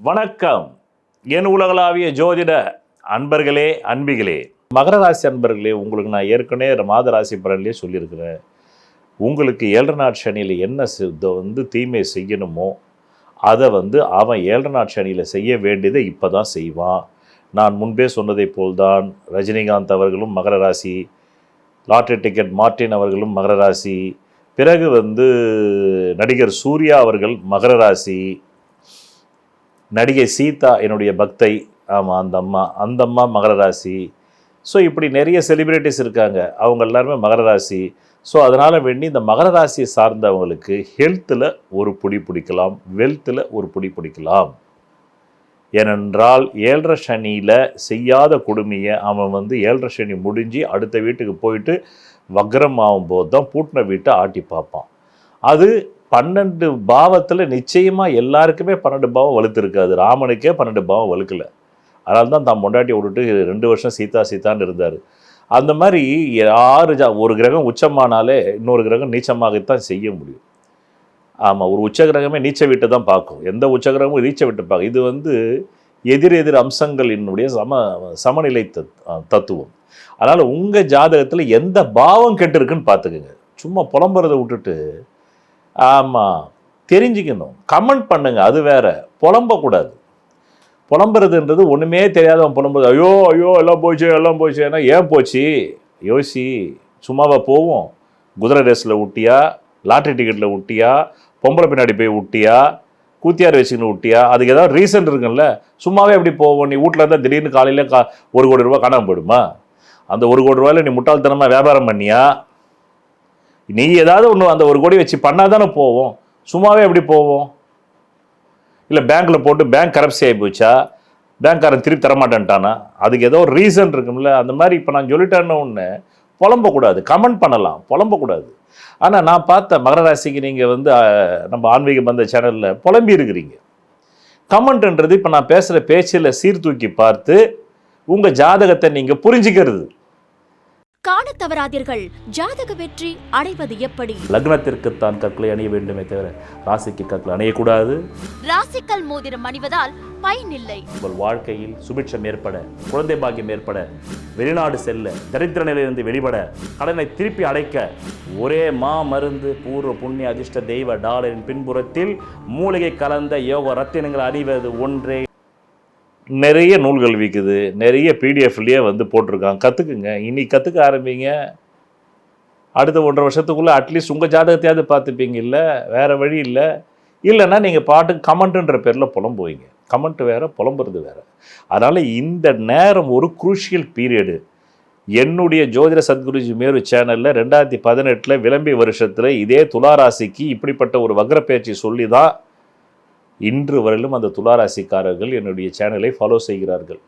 வணக்கம். என் உலகளாவிய ஜோதிட அன்பர்களே அன்பிகளே. மகர ராசி அன்பர்களே உங்களுக்கு நான் ஏற்கனவே மாத ராசி பலன்லேயே சொல்லியிருக்கிறேன். உங்களுக்கு ஏழரை நாட் சனியில் என்ன வந்து தீமை செய்யணுமோ அதை வந்து அவன் ஏழரை நாட் சனியில் செய்ய வேண்டியதை இப்போ தான் செய்வான். நான் முன்பே சொன்னதை போல்தான் ரஜினிகாந்த் அவர்களும் மகர ராசி லாட்டரி டிக்கெட் மார்ட்டின் அவர்களும் மகர ராசி பிறகு வந்து நடிகர் சூர்யா அவர்கள் மகர ராசி நடிகை சீதா என்னுடைய பக்தை. ஆமாம் அந்த அம்மா. அந்த அம்மா மகர ராசி. ஸோ இப்படி நிறைய செலிபிரிட்டிஸ் இருக்காங்க. அவங்க எல்லாருமே மகர ராசி. ஸோ அதனால் வேண்டி இந்த மகர ராசியை சார்ந்தவங்களுக்கு ஹெல்த்தில் ஒரு புடி பிடிக்கலாம். வெல்த்தில் ஒரு புடி பிடிக்கலாம். ஏனென்றால் ஏழரை சனியில் செய்யாத கொடுமையை அவன் வந்து ஏழரை சனி முடிஞ்சு அடுத்த வீட்டுக்கு போயிட்டு வக்ரம் ஆகும்போது தான் பூட்டின வீட்டை ஆட்டி பார்ப்பான். அது பன்னெண்டு பாவத்தில் நிச்சயமாக எல்லாருக்குமே பன்னெண்டு பாவம் வலுத்திருக்காது. ராமனுக்கே பன்னெண்டு பாவம் வலுக்கல. அதனால தான் தான் பொண்டாட்டி விட்டுட்டு ரெண்டு வருஷம் சீதா சீதான்னு இருந்தார். அந்த மாதிரி ஆறு ஜா ஒரு கிரகம் உச்சமானாலே இன்னொரு கிரகம் நீச்சமாகத்தான் செய்ய முடியும். ஆமாம் ஒரு உச்ச கிரகமே நீச்ச வீட்டை தான் பார்க்கும். எந்த உச்ச கிரகமும் நீச்ச வீட்டை பார்க்கும் இது வந்து எதிர் எதிர் அம்சங்களினுடைய சம சமநிலை தத் தத்துவம். அதனால் உங்கள் ஜாதகத்தில் எந்த பாவம் கெட்டிருக்குன்னு பார்த்துக்குங்க. சும்மா புலம்புறதை விட்டுட்டு ஆமாம் தெரிஞ்சுக்கணும். கமெண்ட் பண்ணுங்க. அது வேற. புலம்பக்கூடாது. புலம்புறதுன்றது ஒன்றுமே தெரியாதவன் புலம்புறது. ஐயோ ஐயோ எல்லாம் போச்சு எல்லாம் போச்சு. ஏன்னா ஏன் போச்சு? யோசி. சும்மாவா போவோம். குதிரை ரேஸில் விட்டியா லாட்ரி டிக்கெட்டில் விட்டியா பொம்பளை பின்னாடி போய் விட்டியா கூத்தியார் வச்சுக்கின்னு விட்டியா அதுக்கு ஏதாவது ரீசன் இருக்குல்ல சும்மாவே எப்படி போவோம்? நீ வீட்டில் இருந்தால் திடீர்னு காலையில் கா ஒரு கோடி ரூபா காணாமல் போயிடுமா? அந்த ஒரு கோடி ரூபாயில நீ முட்டாள்தனமாக வியாபாரம் பண்ணியா? நீ ஏதாவது ஒன்று அந்த ஒரு கோடி வச்சு பண்ணால் தானே போவோம். சும்மாவே எப்படி போவோம்? இல்லை பேங்க்கில் போட்டு பேங்க் கரப்சி ஆகி போச்சா? பேங்க்காரன் திருப்பி தரமாட்டேன்ட்டானா? அதுக்கு ஏதோ ஒரு ரீசன் இருக்கும்ல. அந்த மாதிரி இப்போ நான் சொல்லிட்டேன்னு ஒன்று புலம்பக்கூடாது. கமெண்ட் பண்ணலாம். புலம்பக்கூடாது. ஆனால் நான் பார்த்த மகர ராசிக்கு நீங்கள் வந்து நம்ம ஆன்மீகம் வந்த சேனலில் புலம்பி இருக்கிறீங்க. கமெண்ட்ன்றது இப்போ நான் பேசுகிற பேச்சில் சீர்தூக்கி பார்த்து உங்கள் ஜாதகத்தை நீங்கள் புரிஞ்சுக்கிறது. காண தவறாதீர்கள். ஜாதக வெற்றி அடைவது எப்படி? லக்னத்திற்குத்தான் கற்களை அணிய வேண்டுமே தவிர ராசிக்கு கற்கள் அணியக்கூடாது. ராசிக்கல் மோதிரம் அணிவதால் பயனில்லை. உங்கள் வாழ்க்கையில் சுபிட்சம் ஏற்பட குழந்தை பாக்கியம் ஏற்பட வெளிநாடு செல்ல தரித்திர நிலையிலிருந்து வெளிப்பட கடனை திருப்பி அடைக்க ஒரே மா மருந்து பூர்வ புண்ணிய அதிர்ஷ்ட தெய்வ டாலரின் பின்புறத்தில் மூலிகை கலந்த யோக ரத்தினங்கள் அணிவது ஒன்றே நிறைய நூல்கள் விற்குது நிறைய பிடிஎஃப்லேயே வந்து போட்டிருக்காங்க. கற்றுக்குங்க இனி கற்றுக்க ஆரம்பிங்க. அடுத்த ஒன்றரை வருஷத்துக்குள்ளே அட்லீஸ்ட் உங்கள் ஜாதகத்தையாவது பார்த்துப்பீங்க. இல்லை வேறு வழி இல்லை. இல்லைன்னா நீங்கள் பாட்டு கமெண்ட்டுன்ற பேரில் புலம்புவீங்க. கமெண்ட் வேறு புலம்புறது வேறு. அதனால் இந்த நேரம் ஒரு குரூஷியல் பீரியடு என்னுடைய ஜோதிட சத்குருஜி மேரு சேனலில் ரெண்டாயிரத்தி பதினெட்டில் விளம்பி வருஷத்தில் இதே துளாராசிக்கு இப்படிப்பட்ட ஒரு வக்ர பேச்சு சொல்லி தான் இன்று வரையிலும் அந்த துளாராசிக்காரர்கள் என்னுடைய சேனலை ஃபாலோ செய்கிறார்கள்.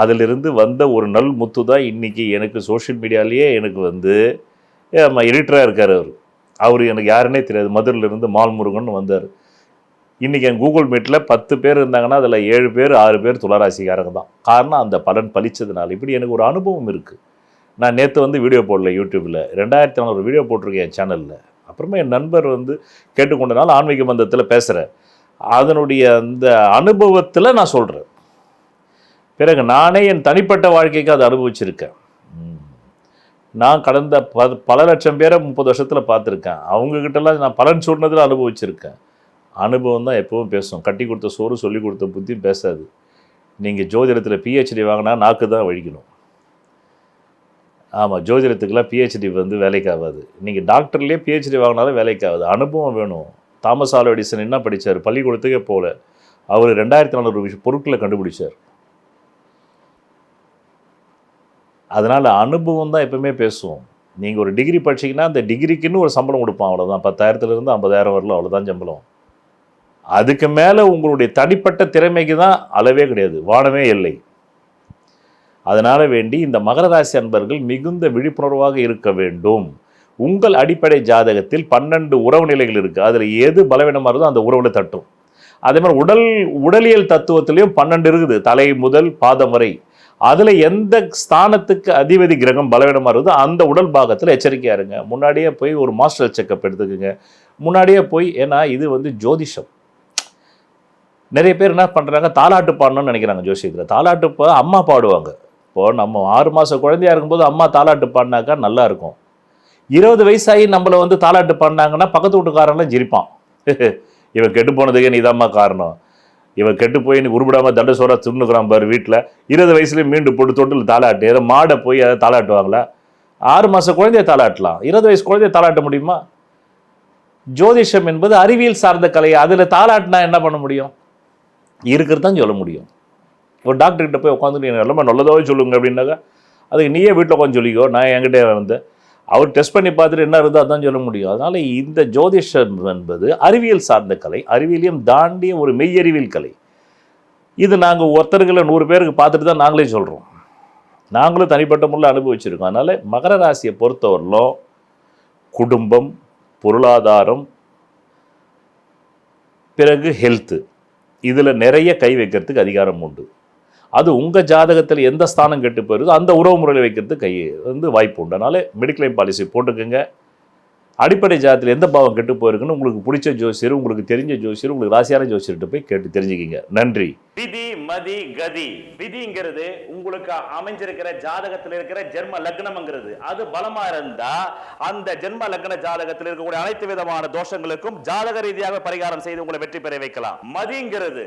அதிலிருந்து வந்த ஒரு நல் முத்து தான் இன்றைக்கி எனக்கு சோஷியல் மீடியாலேயே எனக்கு வந்து எடிட்டராக இருக்கார் அவர். அவர் எனக்கு யாருன்னே தெரியாது. மதுரையிலேருந்து மால்முருகன் வந்தார். இன்றைக்கி என் கூகுள் மீட்டில் பத்து பேர் இருந்தாங்கன்னா அதில் ஏழு பேர் ஆறு பேர் துளாராசிக்காரங்க தான். காரணம் அந்த பலன் பலிச்சதுனால. இப்படி எனக்கு ஒரு அனுபவம் இருக்குது நான் நேற்று வந்து வீடியோ போடல யூடியூப்பில் ரெண்டாயிரத்தி நானூறு வீடியோ போட்டிருக்கேன் என் சேனலில் அப்புறமா என் நண்பர் வந்து கேட்டுக்கொண்டனால ஆன்மீக மந்தத்தில் பேசுகிறேன் அதனுடைய அந்த அனுபவத்தில் நான் சொல்கிறேன் பிறகு நானே என் தனிப்பட்ட வாழ்க்கைக்கு அதை அனுபவிச்சிருக்கேன். நான் கடந்த ப பல லட்சம் பேரை முப்பது வருஷத்தில் பார்த்துருக்கேன். அவங்கக்கிட்டலாம் நான் பலன் சொன்னதில் அனுபவிச்சிருக்கேன். அனுபவம் தான் எப்பவும் பேசும். கட்டி கொடுத்த சோறு சொல்லி கொடுத்த புத்தியும் பேசாது. நீங்கள் ஜோதிடத்தில் பிஹெச்டி வாங்கினா நாக்கு தான் வழிக்கணும். ஆமாம் ஜோதிடத்துக்கெல்லாம் பிஹெச்டி வந்து வேலைக்கு ஆகாது நீங்கள் டாக்டர்லேயே பிஹெச்டி வாங்கினாலும் வேலைக்கு ஆகாது அனுபவம் வேணும். தாமஸ் ஆல்வா எடிசன் என்ன படித்தார் பள்ளிக்கூடத்துக்கே போகல அவர் ரெண்டாயிரத்தி நானூறு விஷயம் பொருட்களை கண்டுபிடிச்சார். அதனால் அனுபவம் தான் எப்பவுமே பேசுவோம் நீங்கள் ஒரு டிகிரி படிச்சீங்கன்னா அந்த டிகிரிக்குன்னு ஒரு சம்பளம் கொடுப்பான். அவ்வளோதான் பத்தாயிரத்துலேருந்து ஐம்பதாயிரம் வரல அவ்வளோதான் சம்பளம். அதுக்கு மேலே உங்களுடைய தனிப்பட்ட திறமைக்கு தான் அளவே கிடையாது. வானமே இல்லை. அதனால் வேண்டி இந்த மகர ராசி அன்பர்கள் மிகுந்த விழிப்புணர்வாக இருக்க வேண்டும். உங்கள் அடிப்படை ஜாதகத்தில் பன்னெண்டு உறவு நிலைகள் இருக்குது அதில் எது பலவீனமாக இருந்தோ அந்த உறவில் தட்டும். அதே மாதிரி உடல் உடலியல் தத்துவத்திலையும் பன்னெண்டு இருக்குது. தலை முதல் பாதம் வரை. அதில் எந்த ஸ்தானத்துக்கு அதிபதி கிரகம் பலவீனமாக இருந்தோ அந்த உடல் பாகத்தில் எச்சரிக்கையாக இருங்க. முன்னாடியே போய் ஒரு மாஸ்டர் செக்கப் எடுத்துக்கோங்க. முன்னாடியே போய் ஏன்னா இது வந்து ஜோதிஷம். நிறைய பேர் என்ன பண்ணுறாங்க தாலாட்டு பாடணும்னு நினைக்கிறாங்க ஜோசியத்தில். தாலாட்டு அம்மா பாடுவாங்க. இப்போ நம்ம ஆறு மாதம் குழந்தையா இருக்கும்போது அம்மா தாலாட்டு பாடினாக்கா நல்லா இருக்கும். இருபது வயசாகி நம்மளை வந்து தாலாட்டு பாடினாங்கன்னா பக்கத்து வீட்டுக்காரன்லாம் ஜிரிப்பான். இவன் கெட்டு போனதுக்கே நீதாம்மா காரணம். இவன் கெட்டு போய் நீ தண்டை தண்ட சோறா துண்ணுக்கிறான் பாரு வீட்டில் இருபது வயசுலேயும் மீண்டும் போட்டு தொட்டில் தாலாட்டு. ஏதோ மாடை போய் அதை தாளாட்டுவாங்களா ஆறு மாத குழந்தைய தாளாட்டலாம் இருபது வயசு குழந்தைய தாளாட்ட முடியுமா? ஜோதிஷம் என்பது அறிவியல் சார்ந்த கலை அதில் தாளாட்டினா என்ன பண்ண முடியும்? இருக்கிறது தான் சொல்ல முடியும். ஒரு டாக்டர்கிட்ட போய் உட்காந்துட்டு எனக்கு எல்லாமே நல்லதாகவே சொல்லுங்க அப்படின்னாக்கா அதுக்கு நீயே வீட்டில் உட்காந்து சொல்லிக்கோ நான் என்கிட்ட வந்து. அவர் டெஸ்ட் பண்ணி பார்த்துட்டு என்ன இருந்தால் தான் சொல்ல முடியும். அதனால் இந்த ஜோதிஷம் என்பது அறிவியல் சார்ந்த கலை அறிவியலையும் தாண்டிய ஒரு மெய்யறிவியல் கலை. இது நாங்கள் ஒருத்தர்களை நூறு பேருக்கு பார்த்துட்டு தான் நாங்களே சொல்கிறோம் நாங்களும் தனிப்பட்ட முறையில் அனுபவிச்சிருக்கோம். அதனால் மகர ராசியை பொறுத்தவரையிலும் குடும்பம் பொருளாதாரம் பிறகு ஹெல்த்து இதில் நிறைய கை வைக்கிறதுக்கு அதிகாரம் உண்டு. அது உங்கள் ஜாதகத்தில் எந்த ஸ்தானம் கெட்டு போயிருதோ அந்த உறவு முறையில் வைக்கிறதுக்கு கை வந்து வாய்ப்பு உண்டு. அதனால் மெடிக்ளைம் பாலிசி போட்டுக்கோங்க. அடிப்படை ஜாதத்தில் எந்த பாவம் கெட்டு போயிருக்குன்னு உங்களுக்கு பிடிச்ச ஜோசியர் உங்களுக்கு தெரிஞ்ச ஜோசியர் உங்களுக்கு ராசியான ஜோசியர்கிட்ட போய் கேட்டு தெரிஞ்சுக்கிங்க. நன்றி. விதி மதி கதி. விதிங்கிறது உங்களுக்கு அமைஞ்சிருக்கிற ஜாதகத்தில் இருக்கிற ஜென்ம லக்னம்ங்கிறது. அது பலமா இருந்தா அந்த ஜென்ம லக்ன ஜாதகத்தில் இருக்கக்கூடிய அனைத்து விதமான தோஷங்களுக்கும் ஜாதக ரீதியாக பரிகாரம் செய்து உங்களை வெற்றி பெற வைக்கலாம். மதிங்கிறது